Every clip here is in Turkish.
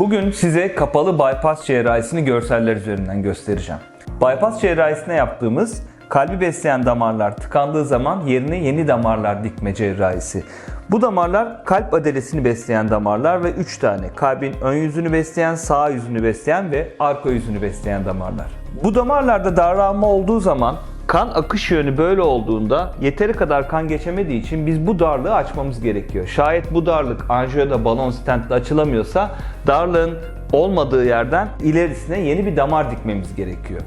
Bugün size kapalı bypass cerrahisini görseller üzerinden göstereceğim. Bypass cerrahisine yaptığımız kalbi besleyen damarlar tıkandığı zaman yerine yeni damarlar dikme cerrahisi. Bu damarlar kalp adelesini besleyen damarlar ve 3 tane kalbin ön yüzünü besleyen, sağ yüzünü besleyen ve arka yüzünü besleyen damarlar. Bu damarlarda daralma olduğu zaman kan akış yönü böyle olduğunda yeteri kadar kan geçemediği için biz bu darlığı açmamız gerekiyor. Şayet bu darlık anjiyoda balon stentle açılamıyorsa darlığın olmadığı yerden ilerisine yeni bir damar dikmemiz gerekiyor.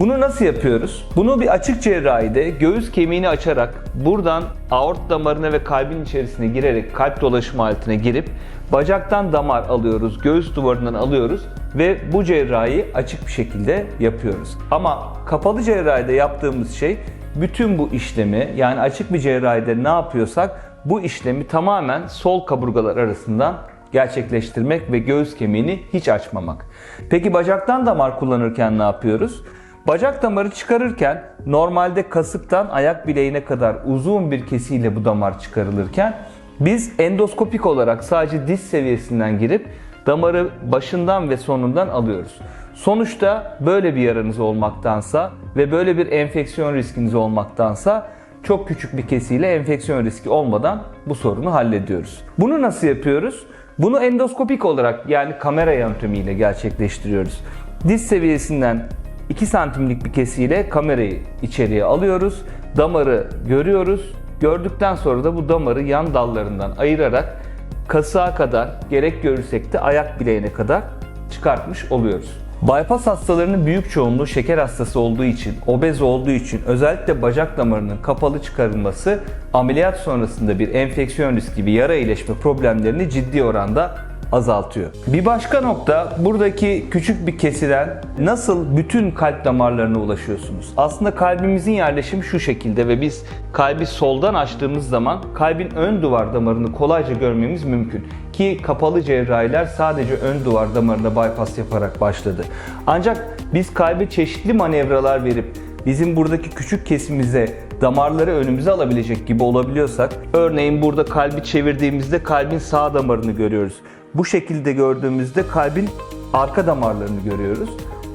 Bunu nasıl yapıyoruz? Bunu bir açık cerrahide göğüs kemiğini açarak buradan aort damarına ve kalbin içerisine girerek kalp dolaşım aletine girip bacaktan damar alıyoruz, göğüs duvarından alıyoruz ve bu cerrahiyi açık bir şekilde yapıyoruz. Ama kapalı cerrahide yaptığımız şey bütün bu işlemi yani açık bir cerrahide ne yapıyorsak bu işlemi tamamen sol kaburgalar arasından gerçekleştirmek ve göğüs kemiğini hiç açmamak. Peki bacaktan damar kullanırken ne yapıyoruz? Bacak damarı çıkarırken normalde kasıktan ayak bileğine kadar uzun bir kesiyle bu damar çıkarılırken biz endoskopik olarak sadece diz seviyesinden girip damarı başından ve sonundan alıyoruz. Sonuçta böyle bir yaranız olmaktansa ve böyle bir enfeksiyon riskiniz olmaktansa çok küçük bir kesiyle enfeksiyon riski olmadan bu sorunu hallediyoruz. Bunu nasıl yapıyoruz? Bunu endoskopik olarak yani kamera yöntemiyle gerçekleştiriyoruz. Diz seviyesinden 2 santimlik bir kesiyle kamerayı içeriye alıyoruz. Damarı görüyoruz. Gördükten sonra da bu damarı yan dallarından ayırarak kasığa kadar gerek görürsek de ayak bileğine kadar çıkartmış oluyoruz. Bypass hastalarının büyük çoğunluğu şeker hastası olduğu için, obez olduğu için özellikle bacak damarının kapalı çıkarılması ameliyat sonrasında bir enfeksiyon riski, bir yara iyileşme problemlerini ciddi oranda azaltıyor. Bir başka nokta buradaki küçük bir kesiden nasıl bütün kalp damarlarına ulaşıyorsunuz? Aslında kalbimizin yerleşimi şu şekilde ve biz kalbi soldan açtığımız zaman kalbin ön duvar damarını kolayca görmemiz mümkün. Ki kapalı cerrahiler sadece ön duvar damarına bypass yaparak başladı. Ancak biz kalbe çeşitli manevralar verip bizim buradaki küçük kesimize damarları önümüze alabilecek gibi olabiliyorsak, örneğin burada kalbi çevirdiğimizde kalbin sağ damarını görüyoruz. Bu şekilde gördüğümüzde kalbin arka damarlarını görüyoruz.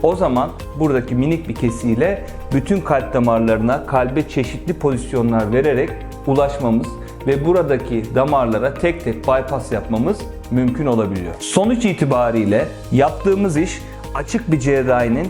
O zaman buradaki minik bir kesiyle bütün kalp damarlarına kalbe çeşitli pozisyonlar vererek ulaşmamız ve buradaki damarlara tek tek bypass yapmamız mümkün olabiliyor. Sonuç itibariyle yaptığımız iş açık bir cerrahinin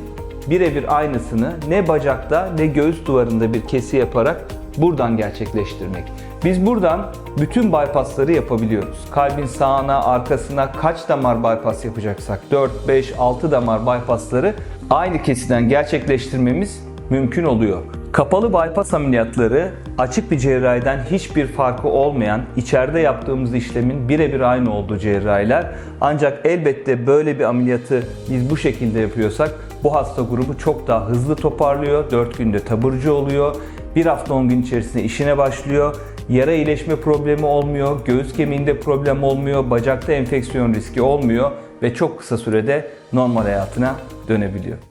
birebir aynısını ne bacakta ne göğüs duvarında bir kesi yaparak buradan gerçekleştirmek. Biz buradan bütün bypassları yapabiliyoruz. Kalbin sağına, arkasına kaç damar bypass yapacaksak 4, 5, 6 damar bypassları aynı kesiden gerçekleştirmemiz mümkün oluyor. Kapalı bypass ameliyatları açık bir cerrahiden hiçbir farkı olmayan, içeride yaptığımız işlemin birebir aynı olduğu cerrahiler. Ancak elbette böyle bir ameliyatı biz bu şekilde yapıyorsak bu hasta grubu çok daha hızlı toparlıyor, 4 günde taburcu oluyor, 1 hafta 10 gün içerisinde işine başlıyor, yara iyileşme problemi olmuyor, göğüs kemiğinde problem olmuyor, bacakta enfeksiyon riski olmuyor ve çok kısa sürede normal hayatına dönebiliyor.